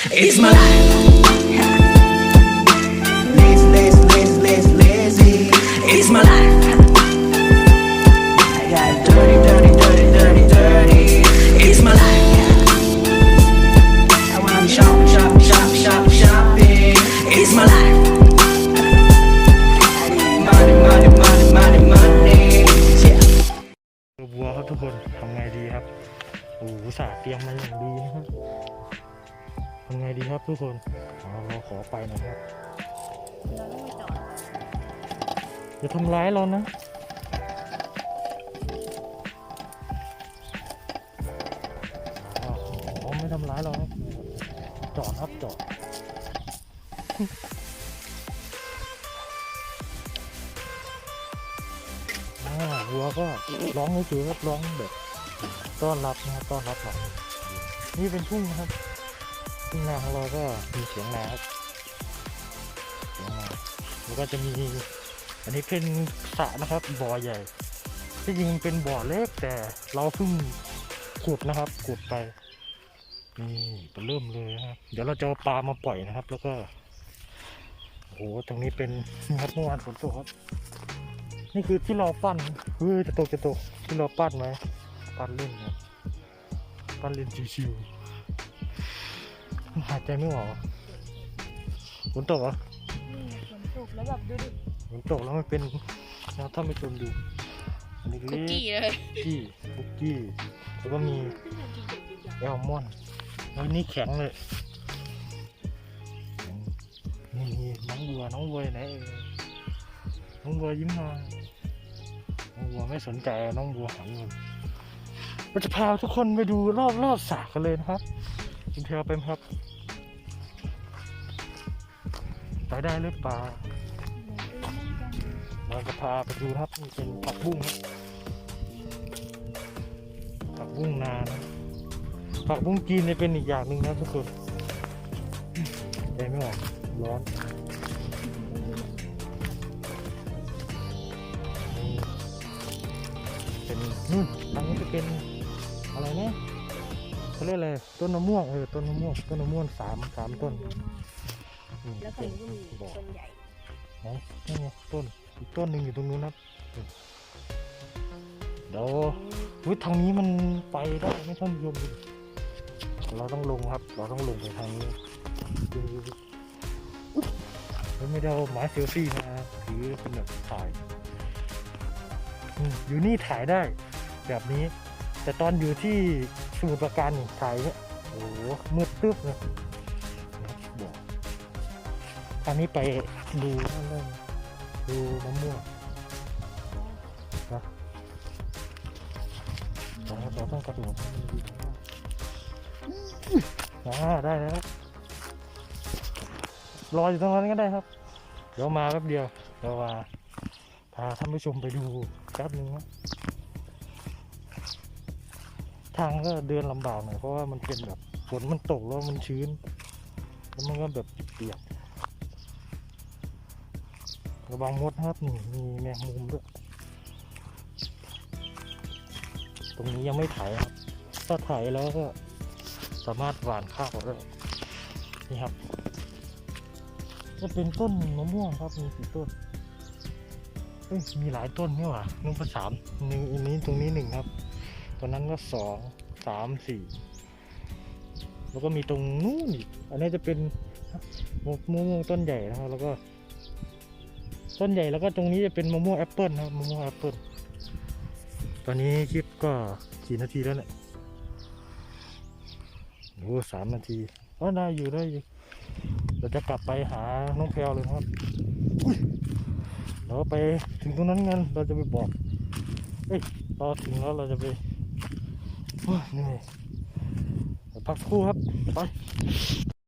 It's my life. Lazy, lazy, lazy, lazy, lazy. It's my life. I got dirty, dirty, dirty, dirty, dirty. It's my life. I wanna shop, shop, shop, shop, shopping. It's my life. Money, money, money, money, money. Yeah. วัวครับทุกคนทำไงดีครับโอ้โหอุตสาห์เตรียมมาอย่างดีนะครับท ำไงดีครับทุกคนเราขอไปนะครับอย่าทำร้ายเรานะอ๋ออ๋อไม่ทำร้ายเราครับจอดครับจอดวัวก็ร้องเฉยๆครับร้องแบบต้อนรับนะครับต้อนรับเรานี่เป็นทุ่งนะครับ ทุ่งนาของเราก็มีเสียงนาครับเสียงนาแล้วก็จะมี อันนี้เป็นสระนะครับบ่อใหญ่ที่จริงเป็นบ่อเล็กแต่เราเพิ่งขุดนะครับขุดไปนี่เริ่มเลยนะครับ เดี๋ยวเราจะปลามาปล่อยนะครับ แล้วก็โอ้โหตรงนี้เป็นครับเมื่อวานฝนตกครับ นี่คือที่เราปั้นเฮ้ยจะตกจะตกที่เราปั้นไหมปั้นเล่นครับปั้นเล่นชิวๆ หายใจไม่ออกฝนตกเหรอนี่ฝนตกแล้วแบบดูดิฝนตกแล้วมันเป็นนะถ้าไม่ชมดู อันนี้คุกเล็กกี้เลยกี้คุกกี้แล้วก็มีแอลมอนด์แล้วนี่แข็งเลยนี่มีน้องบัวน้องบัวไหนเอ่ยน้องบัวยิ้มมาน้องบัวไม่สนใจน้องบัวหันมาเราจะพาทุกคนไปดูรอบรอบสระกันเลยนะครับ คุณเทลไปไหมครับไปได้หรือเปล่าเราจะพาไปดูครับนี่เป็นผักบุ้งครับผักบุ้งนานะผักบุ้งจีนเนี่ยเป็นอีกอย่างหนึ่งนะทุกคนใจไม่ออกร้อนเป็นนู่นทางนี้จะเป็นอะไรนะ เขาเรียกอะไรต้นมะม่วงเออต้นมะม่วงต้นมะม่วงสามสามต้นอืมแล้วฝั่งนี้ก็มีบอกต้นใหญ่ไหนนี่ไงต้นอีกต้นหนึ่งอยู่ตรงนู้นนะครับเดี๋ยววิทางนี้มันไปได้ไม่ท่านผู้ชมดูเราต้องลงครับ เราต้องลงไปทางนี้ดูอุ๊บแล้วไม่ได้เอาไม้เซลฟี่มาถือเป็นแบบถ่ายอืมอยู่นี่ถ่ายได้ แบบนี้ แต่ตอนอยู่ที่สมุทรปราการนี่ถ่ายเนี่ยโอ้โหมืดตึ๊บเลยบอกอันนี้ไปดูนั่นเลยดูมะม่วงนะเราต้องกระโดดให้มันดีอ่าได้แล้วรออยู่ตรงนั้นก็ได้ครับ เดี๋ยวมาแป๊บเดียว เดี๋ยวมาพาท่านผู้ชมไปดูแป๊บนึงนะ ทางก็เดินลำบากหน่อยเพราะว่ามันเป็นแบบฝนมันตกแล้วมันชื้น แล้วมันก็แบบเปียกระวังมดนะครับนี่มีแมงมุมด้วย ตรงนี้ยังไม่ไถครับ ถ้าไถแล้วก็สามารถหว่านข้าวได้นี่ครับจะเป็นต้นมะม่วงครับมีสี่ต้นเอ้ยมีหลายต้นนี่หว่านุ่งก็สามหนึ่งอันนี้ตรงนี้หนึ่งครับ ตรงนั้นก็สองสามสี่แล้วก็มีตรงนู้นอีก อันนี้จะเป็นมะม่วงต้นใหญ่นะครับ แล้วก็ ต้นใหญ่แล้วก็ตรงนี้จะเป็นมะม่วงแอปเปิลนะครับมะม่วงแอปเปิลตอนนี้คลิปก็กี่นาทีแล้วเนี่ยโอ้สามนาทีก็ได้อยู่ได้อยู่เราจะกลับไปหาน้องแพลวเลยนะครับเราไปถึงตรงนั้นกันเราจะไปบอก เอ้ยเราถึงแล้วเราจะไป พักครู่ครับไป